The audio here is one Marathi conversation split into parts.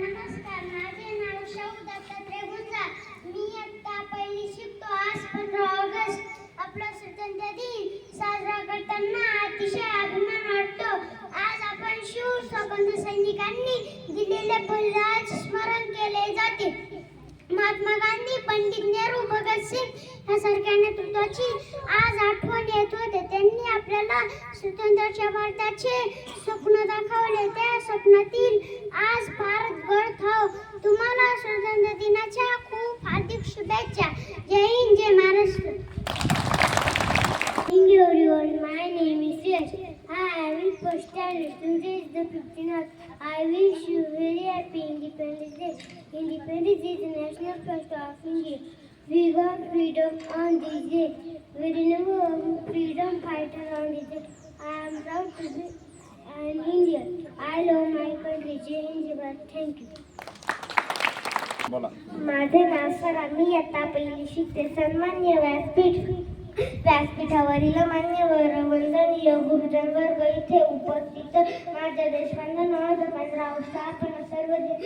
नमस्कार माझे नाव शौद दत्तात्रय गुंजा मी आता पहिली शिकतो. आज पंधरा ऑगस्ट. आपला स्वतंत्र दिन साजरा करताना अतिशय अभिमान वाटतो. आज आपण शूर स्वतंत्र सैनिकांनी दिलेले बलिदान स्मरण केले जाते. महात्मा गांधी पंडित नेहरू भगत सिंग यासारख्या नेतृत्वाची आज आठवण येत होते. त्यांनी आपल्याला स्वतंत्रच्या भारताचे स्वप्न दाखवले. त्या स्वप्नातील आज भारत घडत हो तुम्हाला स्वतंत्र दिनाच्या खूप हार्दिक शुभेच्छा. जय हिंद जय Maharashtra. Thank you everyone. My name is Yash. Hi, I will first standard. Today is the 15th. I wish you very happy Independence Day. Independence Day is the national festival of India. We got freedom on this day. We remember our freedom fighter on this day. I am proud to be an Indian. I love my country. Jai Hind, Jai Bharat. Thank you. बोला माझे नाव सरा मी आता पहिली शिकते सन्मान्य व्यासपीठ व्यासपीठावरील मान्यवर वंदनीय गुरुजन वर्ग इथे उपस्थित. माझ्या देशबांधवांना पंधरा आपण सर्व दिन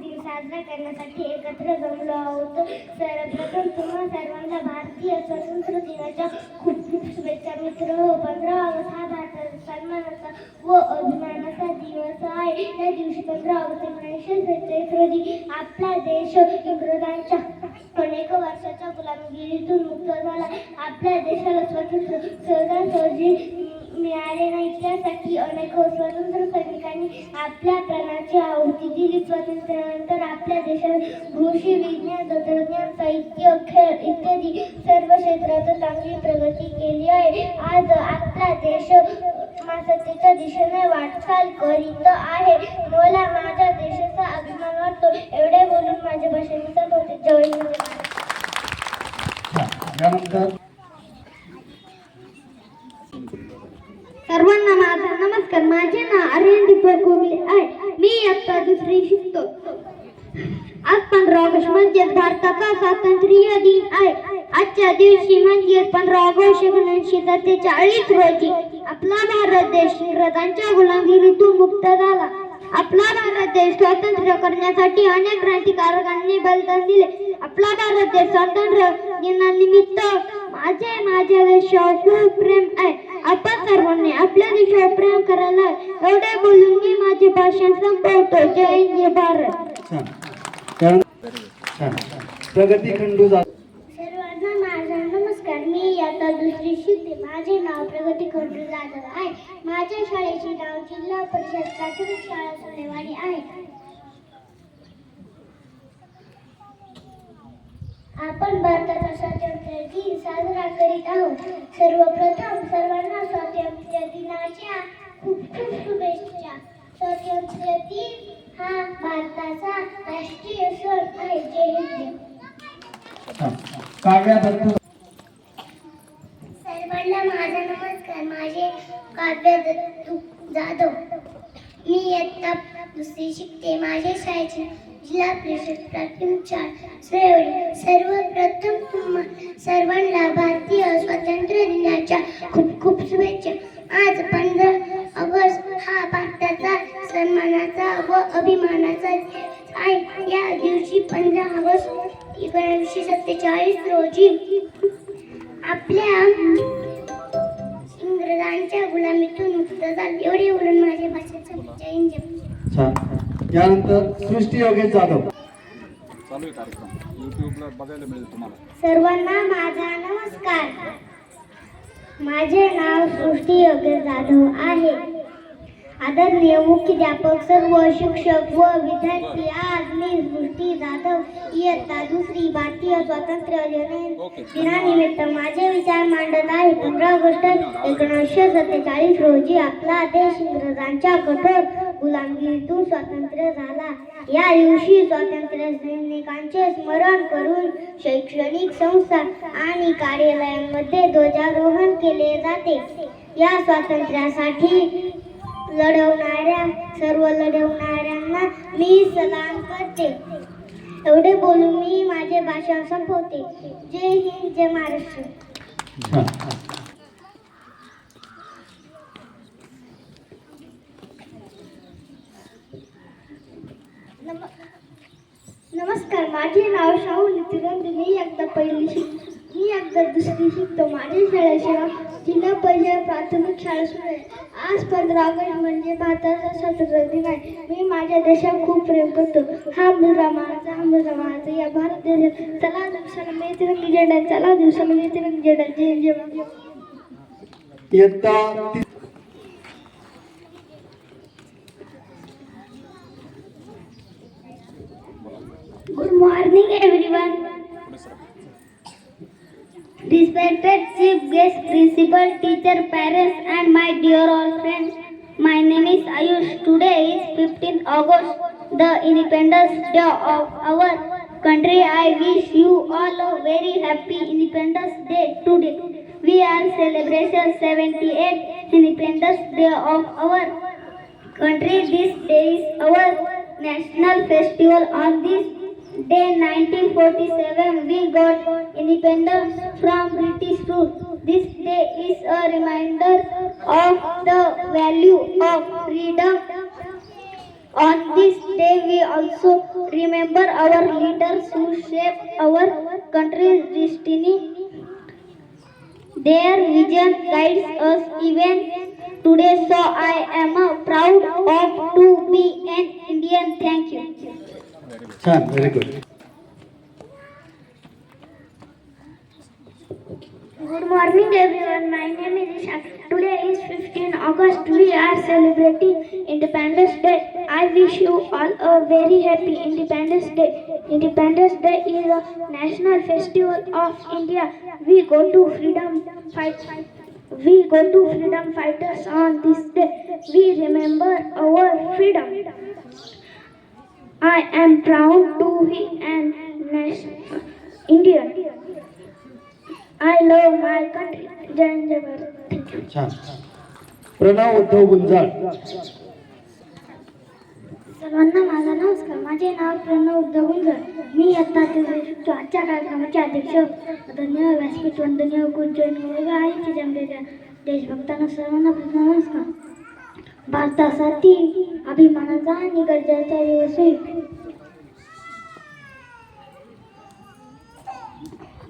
दिन साजरा करण्यासाठी एकत्र जमलो आहोत. सर्वप्रथम तुम्हा सर्वांना भारतीय स्वतंत्र दिनाच्या खूप खूप शुभेच्छा मित्र. हो पंधरा ऑगस्ट हा भारताचा सन्मानाचा व अभिमानाचा दिवस आहे. या दिवशी पंधरा ऑगस्ट एकोणीसशे सत्तेचाळीस रोजी आपला देश इंग्रजांच्या अनेक वर्षाच्या गुलामगिरीतून मुक्त झाला. आपल्या देशाला स्वतंत्र सहजासहजी मिळाले नाही. त्यासाठी अनेक स्वतंत्र सैनिकांनी आपल्या प्राणाची आहुती दिली. स्वातंत्र्यानंतर आपल्या देशात कृषी विज्ञान तंत्रज्ञान साहित्य खेळ इत्यादी सर्व क्षेत्रात चांगली प्रगती केली आहे. आज आपला देश सत्तेच्या दिशेने वाटचाल करीत आहे. मला माझ्या देशाचा अभिमान वाटतो. एवढे बोलून माझ्या भाषेने संपवते. जय हिंद. यानंतर सर्वांना माझा नमस्कार. माझे नाव आर्यन दीपक आहे. मी आता दुसरी शिकतो. आज पंधरा ऑगस्ट म्हणजे भारताचा स्वातंत्र्य दिन आहे. आजच्या दिवशी म्हणजे पंधरा ऑगस्ट एकोणीसशे सत्तेचाळीस रोजी आपला भारत देश इंग्रजांच्या गुलामगिरीतून मुक्त झाला. आपला भारत देश स्वातंत्र्य करण्यासाठी अनेक क्रांतिकारकांनी बलिदान दिले. आपला भारत देश स्वातंत्र्य दिनानिमित्त माझे माझ्या देशावर खूप प्रेम आहे. आपण सर्वांनी आपल्या देशावर प्रेम करायला. एवढे बोलून मी माझे भाषण संपवतो. जय हिंद जय भारत. प्रगती खंडू सर्वांना माझा नमस्कार. मी आता दुसरी शिकते. माझे नाव प्रगती खंडू जाधव आहे. माझ्या शाळेचे नाव जिल्हा परिषद प्राथमिक शाळा सोनेवाडी आहे. आपण भारताचा स्वातंत्र्य दिन साजरा करीत आहोत. सर्वप्रथम सर्वांना स्वातंत्र्य दिनाच्या खूप खूप शुभेच्छा. स्वातंत्र्य दिन हा भारताचा राष्ट्रीय सण आहे. जय हिंद. सर्वांना माझा नमस्कार. माझे काव्य दत्तू जाधव. मी इयत्ता दुसरी शिकते. माझे शाळेचे जिल्हा परिषद प्राथमिक शाळा सुरेवाडी सर्वप्रथम तुम्हा सर्वांना भारतीय स्वातंत्र्य दिनाच्या खूप खूप शुभेच्छा. आज पंधरा ऑगस्ट हा भारताचा सन्मानाचा व अभिमानाचा आहे. या दिवशी पंधरा ऑगस्ट एकोणीसशे सत्तेचाळीस रोजी आपल्या इंग्रजांच्या गुलामीतून मुक्त झाले. एवढे बोलून माझ्या भाषेचा जय यानंतर सृष्टी योगेश जाधव. चालू आहे कार्यक्रम. यूट्यूबला बघायला मिळेल तुम्हाला. सर्वांना माझा नमस्कार. माझे नाव सृष्टी योगेश जाधव आहे. आदरणीय मुख्याध्यापक सर्व शिक्षक व विद्यार्थी आज मी सृष्टी जाधव इयत्ता दुसरी भारतीय स्वातंत्र्य दिन- दिनानिमित्त माझे विचार मांडत आहे. पंधरा ऑगस्ट एकोणीसशे सत्तेचाळीस रोजी आपला देश इंग्रजांच्या कठोर गुलामगिरीतून स्वातंत्र्य झाला. या दिवशी स्वातंत्र्य सैनिकांचे स्मरण करून शैक्षणिक संस्था आणि कार्यालयांमध्ये ध्वजारोहण केले जाते. या स्वातंत्र्यासाठी लढवणाऱ्या सर्व लढवणाऱ्यांना मी सलाम करते. एवढे बोलून मी माझे भाषण संपवते. जय हिंद जय महाराष्ट्र. नम नमस्कार माझे नाव शाहू नितिरंग मी एकदा पहिली शिक मी एकदा दुसरी शिकतो. माझे शाळेचे नाव जिल्हा परिषद प्राथमिक शाळा सुरू आहे आज पंधरा ऑगस्ट म्हणजे भारताचा स्वातंत्र्य दिन आहे. मी माझ्या देशात खूप प्रेम करतो. हा मुलगा माझा हा मुलगा माझा या भारत देशात. चला दिवसाला मी तिरंगी झेंडा चला दिवसाला मी तिरंगी झेंडा. जय जय. इयत्ता Good morning, everyone. Respected chief guest, principal, teacher, parents, and my dear all friends. My name is Ayush. Today is 15th August, the Independence Day of our country. I wish you all a very happy Independence Day today. We are celebrating 78th Independence Day of our country. This day is our national festival. On this day, 1947, we got independence from British rule. This day is a reminder of the value of freedom. On this day, we also remember our leaders who shaped our country's destiny. Their vision guides us even today, so I am proud of to be an Indian. Thank you. Fine, very good. Good morning everyone. My name is Shakti. Today is 15 August. We are celebrating Independence Day. I wish you all a very happy Independence Day. Independence Day is a national festival of India. We go to freedom fight. We go to freedom fighters on this day. We remember our freedom. I am proud to be an national Indian. I love my country. Jai Hind, Jai Bharat. Thank you. छान प्रणव उद्धव गुंजाळ सर्वांना माझा नमस्कार माझे नाव प्रणव उद्धव गुंजळ मी इयत्ता तिसरी शिकतो आजच्या कार्यक्रमाचे अध्यक्ष धन्यवाद व्यासपीठ वंदनीय गुंजन मुलगा आहे जमलेल्या देशभक्तांना सर्वांना प्रथम नमस्कार भारतासाठी अभिमानाचा आणि गरजेचा दिवस आहे.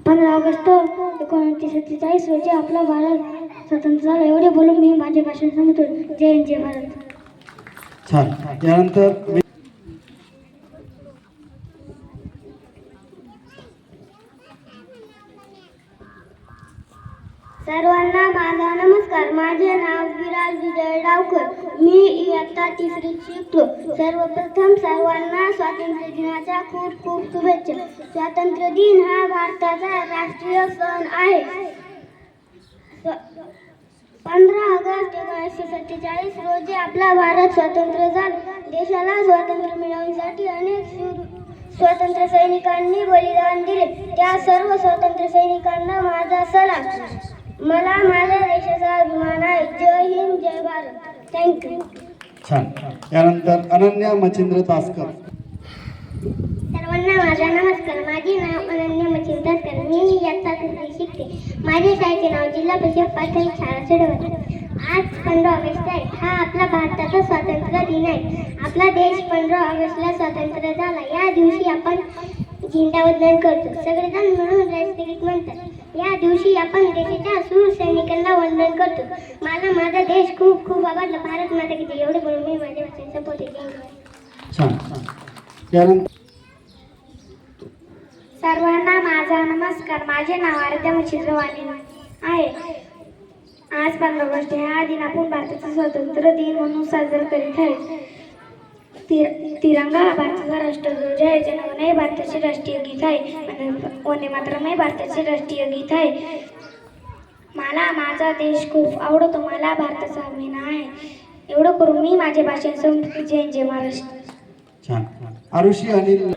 पंधरा ऑगस्ट एकोणीसशे सत्तेचाळीस रोजी आपला भारत स्वतंत्र झाला. एवढे बोलून मी माझे भाषण सांगतो जय जय भारत. छान. त्यानंतर सर्वांना माझा नमस्कार. माझे नाव विराज विजय डावकर. मी इयत्ता तिसरीत शिकतो. सर्वप्रथम सर्वांना स्वातंत्र्य दिनाच्या खूप खूप शुभेच्छा. स्वातंत्र्य दिन हा भारताचा राष्ट्रीय सण आहे. पंधरा ऑगस्ट एकोणीसशे सत्तेचाळीस रोजी आपला भारत स्वतंत्र झाला. देशाला स्वातंत्र्य मिळवण्यासाठी अनेक स्वातंत्र्य सैनिकांनी बलिदान दिले. त्या सर्व स्वातंत्र्य सैनिकांना माझा सलाम. मला माझ्या देशाचा अभिमान आहे. जय हिंद जय भारत. थँक्यू छान. यानंतर अनन्या मच्छिंद्र तासकर. सर्वांना माझा नमस्कार. माझे नाव अनन्या मचिंतासकर मी इयत्ता तिसरी शिकते. माझे शाळेचे नाव जिल्हा परिषद प्राथमिक शाळा सोडवते. आज पंधरा ऑगस्ट आहे. हा आपला भारताचा स्वातंत्र्य दिन आहे. आपला देश पंधरा ऑगस्टला स्वातंत्र्य झाला. या दिवशी आपण झेंडावंदन करतो. सगळेजण मिळून राष्ट्रगीत म्हणतात. या दिवशी आपण देशाच्या शूर सैनिकांना वंदन करतो. मला माझा देश खूप खूप आवडला. भारत माता किती एवढे बोलून मी माझ्या भाषेत संपवते. सर्वांना माझा नमस्कार. माझे नाव आराध्या मच्छिंद्रवाणी आहे. आज पंधरा ऑगस्ट ह्या दिन आपण भारताचा स्वातंत्र्य दिन म्हणून साजरा करीत आहे. तिरंगा हा भारताचा राष्ट्रध्वज आहे. जनगण हे भारताचे राष्ट्रीय गीत आहे. वंदे मातरम हे भारताचे राष्ट्रीय गीत आहे. मला माझा देश खूप आवडतो. मला भारताचा अभिमान आहे. एवढं करून मी माझे भाषण संपते जय जय महाराष्ट्र. छान. आरुषी अनिल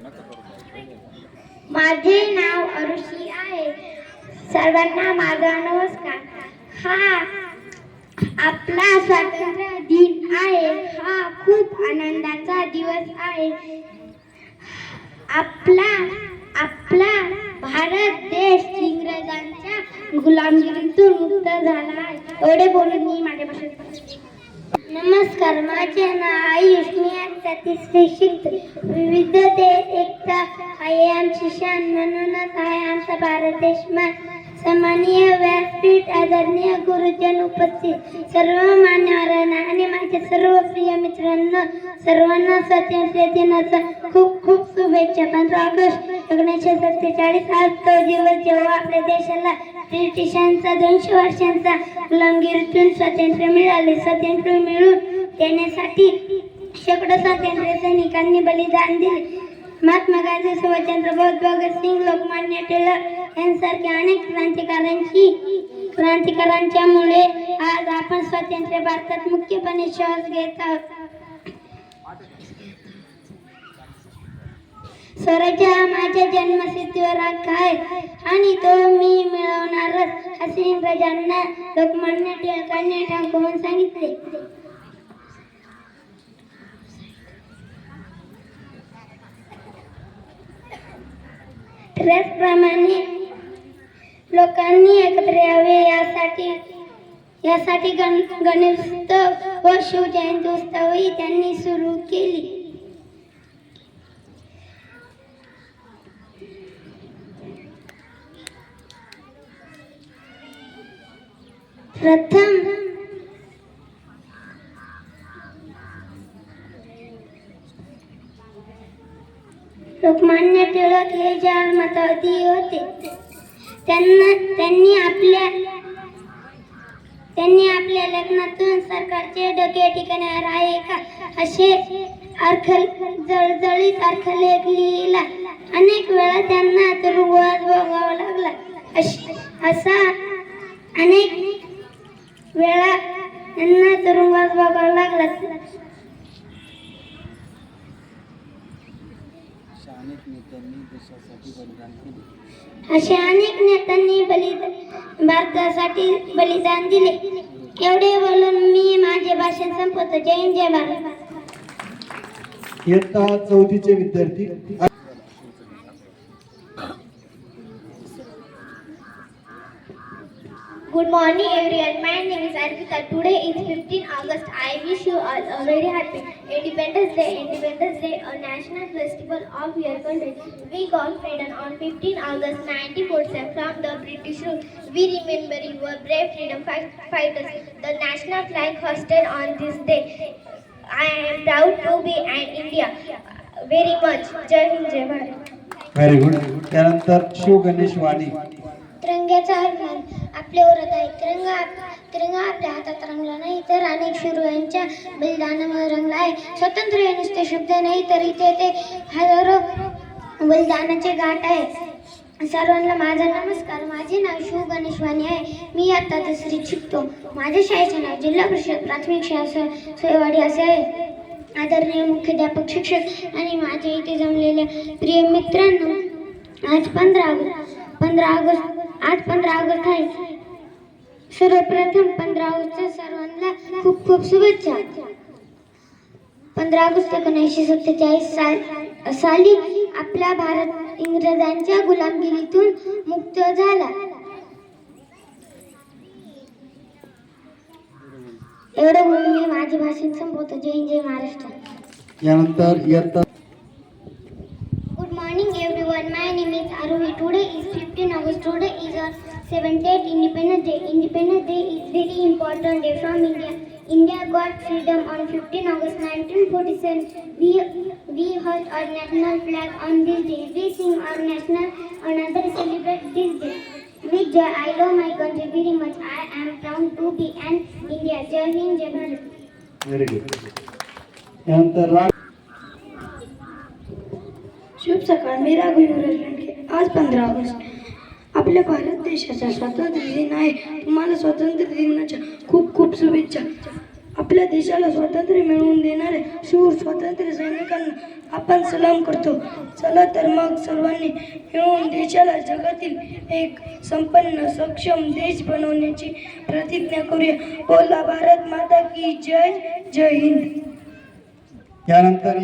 माझे नाव अरुषी आहे. सर्वांना माझा नमस्कार. हा आपला स्वातंत्र्य दिन आहे. हा खूप आनंदाचा दिवस आहे. आपला आपला भारत देश इंग्रजांच्या गुलामगिरीतून मुक्त झाला आहे. एवढे बोलून मी माझ्या भाषेत नमस्कार माझे नाव आयुष. मी आता तिसरी विविधतेत एकता आहे आमची शान. म्हणूनच आहे आमचा भारत देश मान. सन्माननीय व्यासपीठ आदरणीय गुरुजन उपस्थित. सर्व मान्यवरांना आणि माझ्या सर्व प्रिय मित्रांना सर्वांना स्वातंत्र्य दिनाचा खूप खूप शुभेच्छा. पंधरा ऑगस्ट एकोणीसशे सत्तेचाळीस आज तो दिवस जेव्हा आपल्या देशाला ब्रिटिशांचा दोनशे वर्षांचा गुलामगिरीतून स्वातंत्र्य मिळाले. स्वातंत्र्य मिळून देण्यासाठी शेकडो स्वातंत्र्य सैनिकांनी बलिदान दिले. महात्मा गांधी सुभाषचंद्र बोस भगतसिंग लोकमान्य टिळक यांसारख्या अनेक क्रांतिकारांची क्रांतिकारांच्यामुळे आज आपण स्वातंत्र्य भारतात मुख्यपणे श्वास घेत आहोत. स्वराज्य हा माझ्या जन्मसिद्धीवर हक्क आहे आणि तो मी मिळवणारच असे इंग्रजांना लोकमान्य टिळकांनी ठाकून सांगितले. त्याचप्रमाणे लोकांनी एकत्र यावे यासाठी यासाठी गण गणेशोत्सव व शिवजयंती उत्सवही त्यांनी सुरू केली. प्रथम लोकमान्य टिळक हे जन्मतावधी होते. त्यांना त्यांनी आपल्या त्यांनी आपल्या लग्नातून सरकारचे डोके ठिकाणावर आहे का? असे अर्थ जळजळीत अर्थलेख लिहिला. अनेक वेळा त्यांना तुरुंगवास भोगावा लागला. अश- असा अनेक वेळा त्यांना तुरुंगवास भोगावा लागला. अनेक नेत्यांनी देशासाठी बलिदान केले अशा अनेक नेत्यांनी बलिदान भारतासाठी बलिदान दिले. एवढे बोलून मी माझे भाषण संपवतो. जय हिंद जय भारत. इयत्ता चौथीचे विद्यार्थी morning everyone. My name is Arpita. Today is 15 August. I wish you all a very happy Independence Day. Independence Day, a national festival of your country. We got freedom on 15 August 1947 from the British rule. We remember your brave freedom fight- fighters. The national flag hosted on this day. I am proud to be an India. Very much. Jai Hind, Jai Bharat. Very good त्यानंतर शिव गणेश वाणी तिरंग्याचा अभिमान आपले ओरत आहे तिरंगा तिरंगा आपल्या हातात रंगला नाही तर अनेक शूरांच्या बलिदानामुळे रंगला आहे. स्वतंत्र हे नुसते शब्द नाही तर इथे ते हजारो बलिदानाचे घाट आहे सर्वांना माझा नमस्कार. माझे नाव शिव गणेशवाणी आहे. मी आता दुसरीत शिकतो. माझ्या शाळेचे नाव जिल्हा परिषद प्राथमिक शाळा सोयवाडी असे आहे. आदरणीय मुख्याध्यापक शिक्षक आणि माझ्या इथे जमलेल्या प्रिय मित्रांनो आज पंधरा ऑगस्ट पंधरा ऑगस्ट आज पंधरा ऑगस्ट आहे. सर्वप्रथम पंधरा ऑगस्टच्या सर्वांना खूप खूप शुभेच्छा. पंधरा ऑगस्ट एकोणीसशे सत्तेचाळीस साल साली आपला भारत इंग्रजांच्या गुलामगिरीतून मुक्त झाला. एवढं म्हणून मी माझे भाषण संपवतो. जय जय महाराष्ट्र. यानंतर इयत्ता morning everyone. My name is Aruhi. Today is 15 August. Today is our 78th Independence Day. Independence Day is very important day from India. India got freedom on 15 August 1947. We we hoist our national flag on this day. We sing our national another celebrate this day. With joy, I love my country very much. I am proud to be an India. Jai Hind, Jai Very good. And the शुभ सकाळ मी राघव युवराज आज पंधरा ऑगस्ट. आपल्या भारत देशाचा स्वातंत्र्य दिन आहे. तुम्हाला स्वातंत्र्य दिनाच्या खूप खूप शुभेच्छा. आपल्या देशाला स्वातंत्र्य मिळवून देणाऱ्या शूर स्वातंत्र्य सैनिकांना आपण सलाम करतो. चला तर मग सर्वांनी मिळून देशाला जगातील एक संपन्न सक्षम देश बनवण्याची प्रतिज्ञा करूया. बोला भारत माता की जय जय हिंद. यानंतर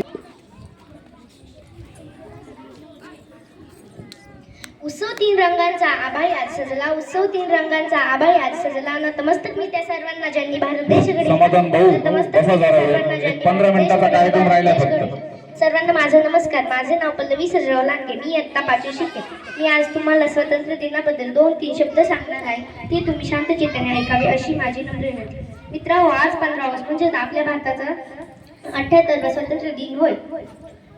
उत्सव तीन रंगांचा आभाळी आज सजला उत्सव तीन रंगांचा आभाळी आज सजला. नतमस्तक मी त्या सर्वांना ज्यांनी भारत देश घडविला. समाधान भाऊ, नतमस्तक मी त्या. सर्वांना ज्यांनी पंधरा भारत मिनिटाचा कार्यक्रम राहिला फक्त. सर्वांना माझा नमस्कार. माझे नाव पल्लवी सजराव लांडगे. मी इयत्ता पाचवी शिकते. मी आज तुम्हाला स्वातंत्र्य दिनाबद्दल दोन तीन शब्द सांगणार आहे. ते तुम्ही शांत चित्ताने ऐकावे अशी माझी नम्र विनंती. मित्रांनो आज पंधरा ऑगस्ट म्हणजे आपल्या भारताचा अठ्याहत्तरवा स्वातंत्र्य दिन होय.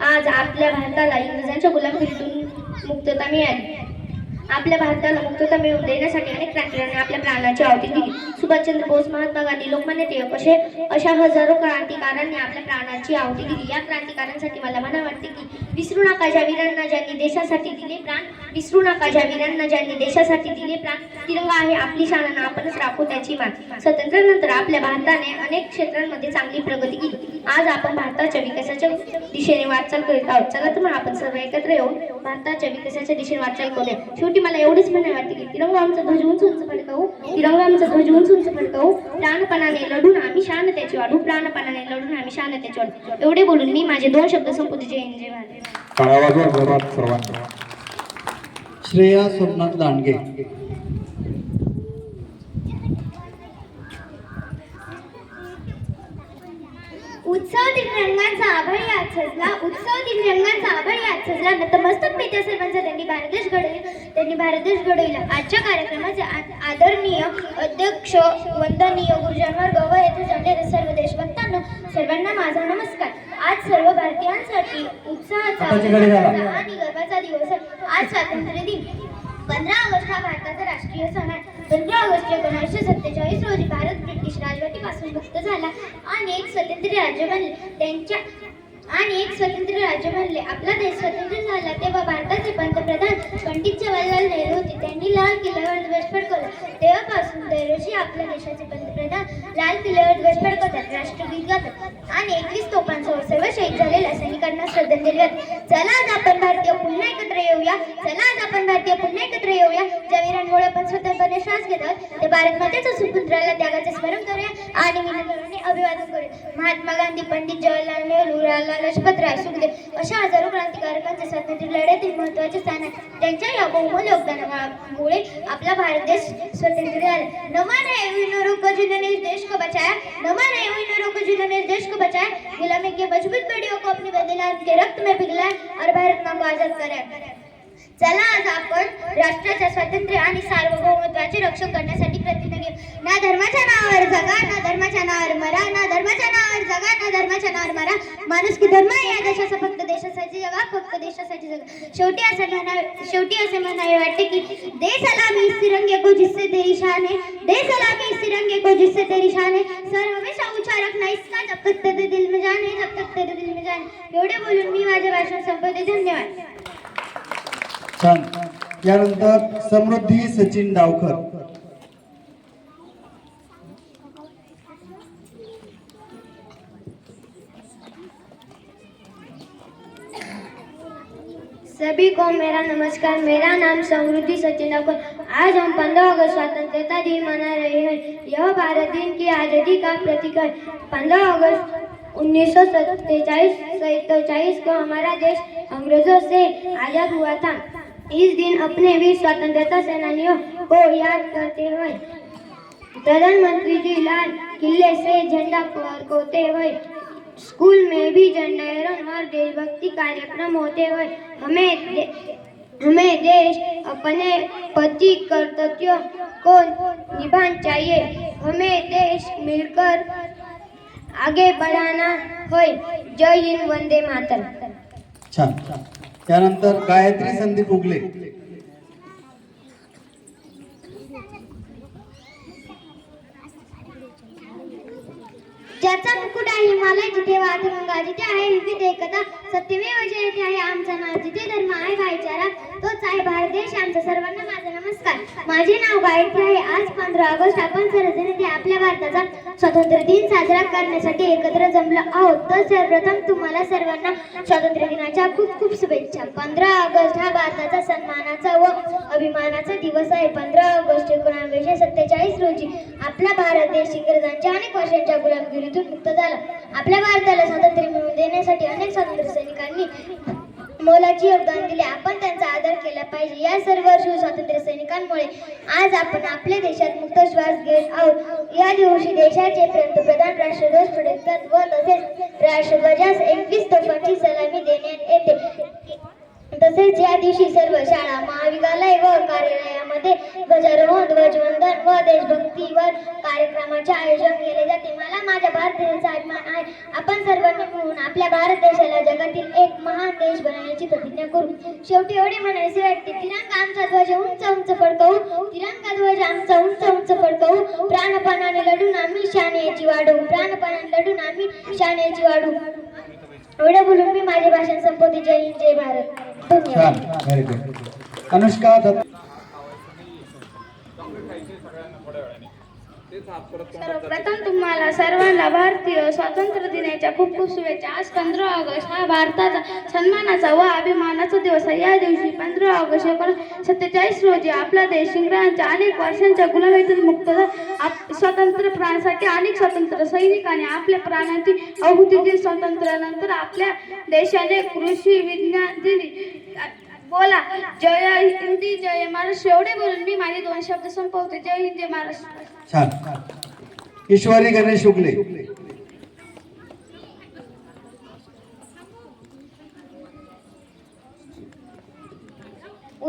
आज आपल्या भारताला इंग्रजांच्या गुलामगिरीतून मुक्तता मिळाली आपल्या भारताला मुक्तता मिळवून देण्यासाठी अनेक क्रांतिकारांनी आपल्या प्राणाची आहुती दिली सुभाषचंद्र बोस महात्मा गांधी लोकमान्य टिळक असे अशा हजारो क्रांतिकारांनी आपल्या प्राणाची आहुती दिली या क्रांतिकारांसाठी मला म्हणा वाटते की विसरू नका ज्या वीरांना ज्यांनी देशासाठी दिले प्राण विसरू नका ज्या वीरांना ज्यांनी देशासाठी दिले प्राण. तिरंगा आहे आपली शाळांना आपणच राखू त्याची मान. स्वातंत्र्यानंतर आपल्या भारताने अनेक क्षेत्रांमध्ये चांगली प्रगती केली. आज आपण भारताच्या विकासाच्या दिशेने वाटचाल करीत आहोत. चला तर मग आपण सर्व एकत्र येऊन भारताच्या विकासाच्या दिशेने वाटचाल करूया. शेवटी मला एवढीच पण नाही वाटते की तिरंगा आमचा ध्वज उंच उंच फडकवू तिरंगा आमचा ध्वज उंच उंच फडकवू प्राणपणाने लढून आम्ही शांततेची वाढू प्राणपणाने लढून आम्ही शांततेची वाढू. एवढे बोलून मी माझे दोन शब्द संपवते. जय हिंद जय श्रेया सोमनाथ दांडगे. उत्सव दिन रंगांचा आभाळी सजला उत्सव दिन रंगांचा आभाळी सजला. नतमस्तक मी त्या सर्वांचा त्यांनी भारत देश घडविला. त्यांनी भारत देश घडविला. आजच्या कार्यक्रमाचे आदरणीय अध्यक्ष वंदनीय गुरुजन वर्ग व येथे जमलेले सर्व देशभक्तांना सर्वांना माझा नमस्कार. आज सर्व भारतीयांसाठी उत्साहाचा आणि गर्वाचा दिवस आहे. आज स्वातंत्र्य दिन पंधरा ऑगस्ट हा भारताचा राष्ट्रीय सण आहे. पंधरा ऑगस्ट एकोणीसशे सत्तेचाळीस रोजी भारत ब्रिटिश राजवटीपासून मुक्त झाला आणि एक स्वतंत्र राज्य बनले. त्यांच्या आणि एक स्वतंत्र राज्य बनले आपला देश स्वतंत्र झाला तेव्हा भारताचे पंतप्रधान पंडित जवाहरलाल नेहरू होते. त्यांनी लाल किल्ल्यावर ध्वज फडकवला तेव्हापासून दरवर्षी आपल्या देशाचे पंतप्रधान लाल किल्ल्यावर ध्वज फडकवतात राष्ट्रगीत गातात. आणि एकवीस तोफांसह सर्व शहीद झालेल्या सैनिकांना श्रद्धांजली वाहतात चला आज आपण भारतीय पुन्हा एकत्र येऊया. चला आज आपण भारतीय पुन्हा एकत्र येऊया. ज्या वीरांमुळे आपण स्वतंत्रपणे श्वास घेतात ते भारत मातेच्या सुपुत्राला त्यागाचे स्मरण करूया. आणि विनम्रपणे अभिवादन करूया. महात्मा गांधी पंडित जवाहरलाल नेहरू लाला लजपतराय सुखदेव अशा हजारो क्रांतिकारकांचे स्वातंत्र्य लढ्यातील महत्त्वाचे स्थान आहे. त्यांच्या या बहुमोल योगदानामुळे आपला भारत देश स्वतंत्र झाला नमन है वीरों को जिन्होंने इस देश को बचाया. नमन है वीरों को जिन्होंने इस देश को बचाया. गुलामी के मजबूत बेड़ियों को अपनी बदलात के रक्त में पिघलाया और भारत माँ को आजाद कराया. चला आज आपण राष्ट्राच्या स्वातंत्र्य आणि सार्वभौमत्वाचे रक्षण करण्यासाठी प्रतिज्ञा घेऊ. ना धर्माच्या नावावर जगा ना धर्माच्या नावावर मरा ना धर्माच्या नावावर जगा ना धर्माच्या नावावर मरा. माणूस की धर्म आहे या देशाचा फक्त देशासाठी जगा फक्त देशासाठी जगा. शेवटी असं म्हणावे शेवटी असे म्हणावे वाटते की दे सलामी इस तिरंगे को जिससे तेरी शान है दे सलामी इस तिरंगे को जिससे तेरी शान है. सर हमेशा ऊंचा रखना इसका जब तक तेरे दिल में जान है जब तक तेरे दिल में जान एवढे बोलून मी माझे भाषण संपवते. धन्यवाद. छान. समृद्धी सचिन डावकर सभी को मेरा नमस्कार. मेरा नाम समृद्धि सचिन ठाकुर आज हम 15 अगस्त स्वतंत्रता दिन मना रहे हैं. यह भारत दिन की आज़ादी का प्रतीक है. 15 अगस्त उन्नीस सौ सत्ताईस को हमारा देश अंग्रेज़ों से आज़ाद हुआ था. इस दिन अपने वीर स्वतंत्रता सेनानियों को याद करते हुए प्रधानमंत्री जी लाल किले से झंडा फहरकोते हुए स्कूल में भी झंडारोहण और देशभक्ति कार्यक्रम होते हुए हमें दे, हमें देश अपने पति कर्तव्यों को निभाना चाहिए। हमें देश मिलकर आगे बढ़ाना है जय हिंद वंदे मातरम। छान त्यानंतर गायत्री संदीप उगले. ज्याचा मुकुट आहे हिमालय जिथे वाद जिथे आहे विविध एकता सत्यमेव जयते आहे आमचा नाव जिथे धर्म आहे भाईचारा तोच आहे भारत देश. आमचा सर्वांना माझा नमस्कार. माझे नाव गायत्री आहे. आज पंधरा ऑगस्ट आपण सर्वजण आपल्या भारताचा स्वातंत्र्य दिन साजरा करण्यासाठी एकत्र जमलो आहोत. तर सर्वप्रथम तुम्हाला सर्वांना स्वातंत्र्य दिनाच्या खूप खूप शुभेच्छा. पंधरा ऑगस्ट हा भारताचा सन्मानाचा व अभिमानाचा दिवस आहे. पंधरा ऑगस्ट एकोणावीसशे सत्तेचाळीस रोजी आपला भारत देश इंग्रजांच्या अनेक वर्षांच्या गुलामगिरीतून मुक्त झाला. आपल्या भारताला स्वातंत्र्य मिळवून देण्यासाठी अनेक स्वातंत्र्य सैनिकांनी मोलाची योगदान दिले. आपण त्यांचा आदर केला पाहिजे. या सर्व शूर स्वातंत्र्य सैनिकांमुळे आज आपण आपल्या देशात मुक्त श्वास घेत आहोत. या दिवशी देशाचे पंतप्रधान राष्ट्रध्वज फडकतात व तसेच राष्ट्रध्वजास एकवीस तोफांची सलामी देण्यात येते. तसेच या दिवशी सर्व शाळा महाविद्यालय व कार्यालयामध्ये ध्वजारोहण ध्वजवंदन व देशभक्तीवर कार्यक्रमाचे आयोजन केले जाते. मला माझ्या भारत देशाचा अभिमान आहे. आपण सर्वांनी मिळून आपल्या भारत देशाला जगातील एक महान देश बनवण्याची प्रतिज्ञा करू. शेवटी एवढे म्हणायचे वाटते तिरंगा आमचा ध्वज उंच उंच फडकवू. तिरंगा ध्वज आमचा उंच उंच फडकवू. प्राणपणाने लढून आम्ही शानेची वाढवू. प्राणपणाने लढून आम्ही शानेची वाढवू. एवढं बोलून मी माझे भाषण संपवते. जय हिंद जय भारत. धन्यवाद छान व्हेरी गुड अनुष्का दत्त सर्वप्रथम तुम्हाला सर्वांना भारतीय स्वातंत्र्य दिनाच्या खूप खूप शुभेच्छा. आज पंधरा ऑगस्ट हा भारताचा सन्मानाचा व अभिमानाचा दिवस आहे. या दिवशी पंधरा ऑगस्ट एकोणीसशे सत्तेचाळीस रोजी आपला देश इंग्रजांच्या अनेक वर्षांच्या गुलामीतून मुक्त आप स्वातंत्र्य प्राणासाठी अनेक स्वातंत्र्य सैनिकांनी आपल्या प्राणांची आहुती दिली. स्वातंत्र्यानंतर आपल्या देशाने कृषी विज्ञान दिली. बोला. जय हिंदी जय महाराष्ट्र. एवढे बोलून मी माझे दोन शब्द संपवते. जय हिंद जय महाराष्ट्र. छान. ईश्वरी गणेश शुक्ले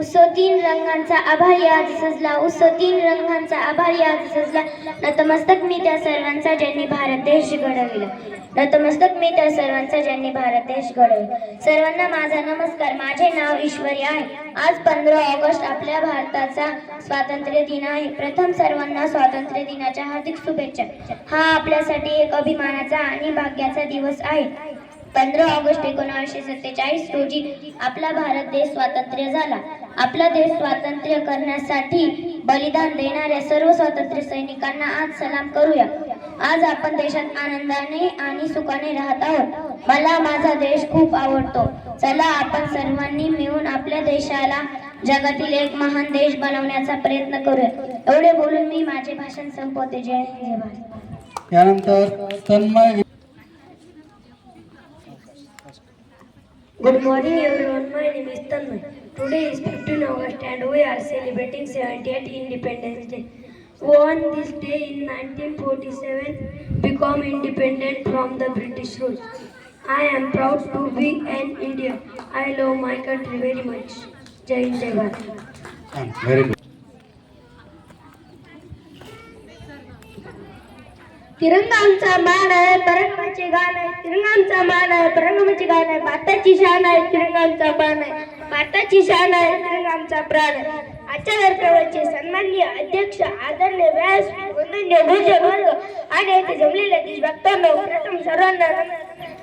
उस तीन रंगांचा आभारी आज सजला. उत्सव तीन रंगांचा आभारी आज सजला. नतमस्तक मी त्या सर्वांचा ज्यांनी भारत देश घडविला. नतमस्तक मी त्या सर्वांचा ज्यांनी भारत देश घडविला. सर्वांना माझा नमस्कार. माझे नाव ईश्वरी आहे. आज पंधरा ऑगस्ट आपल्या भारताचा स्वातंत्र्य दिन आहे. प्रथम सर्वांना स्वातंत्र्य दिनाच्या हार्दिक शुभेच्छा. हा आपल्यासाठी एक अभिमानाचा आणि भाग्याचा दिवस आहे. पंधरा ऑगस्ट एकोणावीसशे सत्तेचाळीस रोजी आपला भारत देश स्वातंत्र्य झाला. आपला देश स्वातंत्र्य करण्यासाठी बलिदान देणाऱ्या सर्व स्वातंत्र्य सैनिकांना आज सलाम करूया. आज आपण देशात आनंदाने आणि सुखाने राहत आहोत. मला माझा देश खूप आवडतो. चला आपण सर्वांनी मिळून आपल्या देशाला जगातील एक महान देश बनवण्याचा प्रयत्न करूया. एवढे बोलून मी माझे भाषण संपवते. जय हिंद जय भारत. यानंतर Tanmay Good morning everyone, my name is Tanmay. Today is 15 August and we are celebrating 78th Independence Day. On this day in 1947, become independent from the British rule. I am proud to be an Indian. I love my country very much. Jai Jai Very good. तिरंगा आमचा मान आहे परंगमाचे गाण आहे तिरंगा आमचा मान आहे परंगमाचे गाण आहे भारताची शान आहे तिरंगा आमचा आहे भारताची शान आहे तिरंगा आमचा प्राण आहे आजच्या कार्यक्रमाचे सन्माननीय अध्यक्ष आदरणीय व्यास वंदनीय भूषण वर्ग आणि येथे जमलेल्या देशभक्तांना प्रथम सर्वांना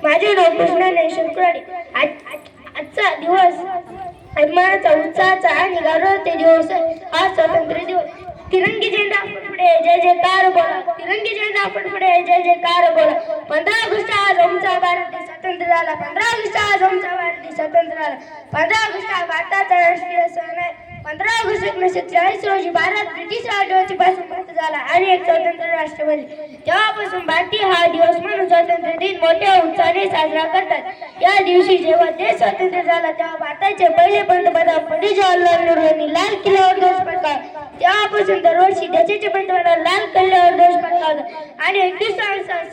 माझे नाव कृष्णाने शुक्रवारी आज आज- आजचा दिवस अभिमानाचा उत्साहाचा आणि गौरवाचे दिवस आहे. हा स्वातंत्र्य दिवस तिरंगी झेंडा फडफडे जय जयकार बोला. तिरंगी झेंडा फडफडे जय जयकार बोला. पंधरा ऑगस्ट आज आमचा भारत देश स्वतंत्र झाला. पंधरा ऑगस्ट आज आमचा भारत देश स्वतंत्र झाला. पंधरा ऑगस्ट हा भारताचा राष्ट्रीय सण आहे. पंधरा ऑगस्ट एकोणीसशे चाळीस रोजी भारत ब्रिटिश राजवटीपासून मुक्त झाला आणि एक स्वतंत्र राष्ट्र बनले. तेव्हापासून भारतीय हा दिवस म्हणून स्वातंत्र्य दिन मोठ्या उत्साहाने साजरा करतात. या दिवशी जेव्हा देश स्वतंत्र झाला तेव्हा भारताचे पहिले पंतप्रधान पंडित जवाहरलाल नेहरू यांनी लाल किल्ल्यावर ध्वज फडकावला. तेव्हापासून दरवर्षी देशाचे पंतप्रधान लाल किल्ल्यावर ध्वज फडकावतात आणि एकवीस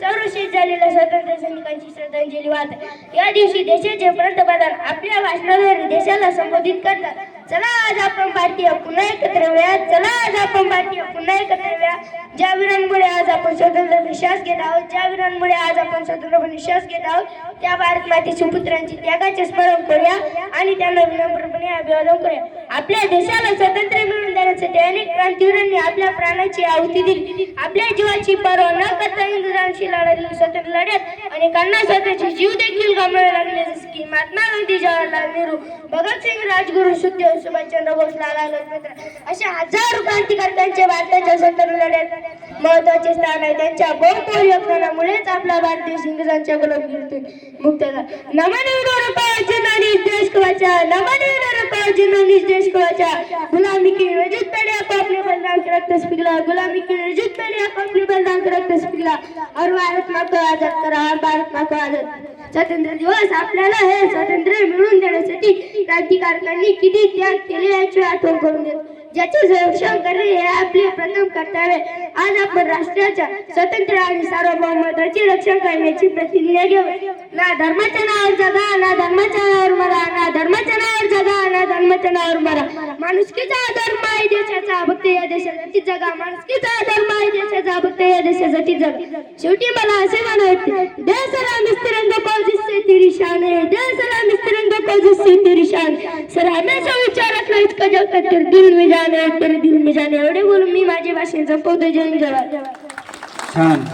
सर्व शहीद झालेल्या स्वातंत्र्य सैनिकांची श्रद्धांजली वाहतात या दिवशी देशाचे पंतप्रधान आपल्या भाषणाद्वारे देशाला संबोधित करतात. चला आज आपण आपण भारतीय पुन्हा एकत्र येऊया चला आज आपण भारतीय पुन्हा एकत्र ज्या वीरांमुळे आज आपण स्वतंत्रपणे श्वास घेत आहोत ज्या वीरांमुळे आज आपण स्वतंत्रपणे श्वास घेत आहोत त्या भारत माती सुपुत्रांची त्यागाचे स्मरण करूया आणि त्यांना विनम्रपणे अभिवादन करूया. आपल्या देशाला स्वातंत्र्य मिळवून देण्यासाठी अनेक क्रांतीवीरांनी आपल्या प्राणाची आहुती दिली. आपल्या जीवाची पर्वा न करता इंग्रजांशी लढाई स्वतंत्र लढ्यात अनेकांना स्वतःचे जीव देखील गमावे लागले. जसे की महात्मा गांधी जवाहरलाल नेहरू भगतसिंग राजगुरू सुखदेव सुभाषचंद्र बोस लाला लजपत अशा हजारो क्रांतिकारकांचे भारताच्या स्वतंत्र लढ्यात महत्त्वाचे स्थान आहे. त्यांच्या बहुतोर योगदानामुळेच आपला भारत देश इंग्रजांच्या गुलामीतून मुक्त झाला गुलामी की बलिदान गुलामी की बलिदान और भारत माँ को आजाद करा और भारत माँ को आजाद. स्वातंत्र्य दिवस आपल्याला हे स्वातंत्र्य मिळवून देण्यासाठी क्रांतिकारकांनी किती त्याग केले याची आठवण करून देतो. ज्याचे संरक्षण करणे आज आपण राष्ट्राच्या स्वतंत्र आणि सार्वभौमत्वाचे धर्म आहे भक्त या देशासाठी जगा। माणुसकीचा धर्म आहे शेवटी मला सर हमेशा विचार रखना, इसका जब तक दिल में जाने तेरे दिल में जाने एवढे बोलून मी माझी भाषण संपवतो. जय हिंद, छान.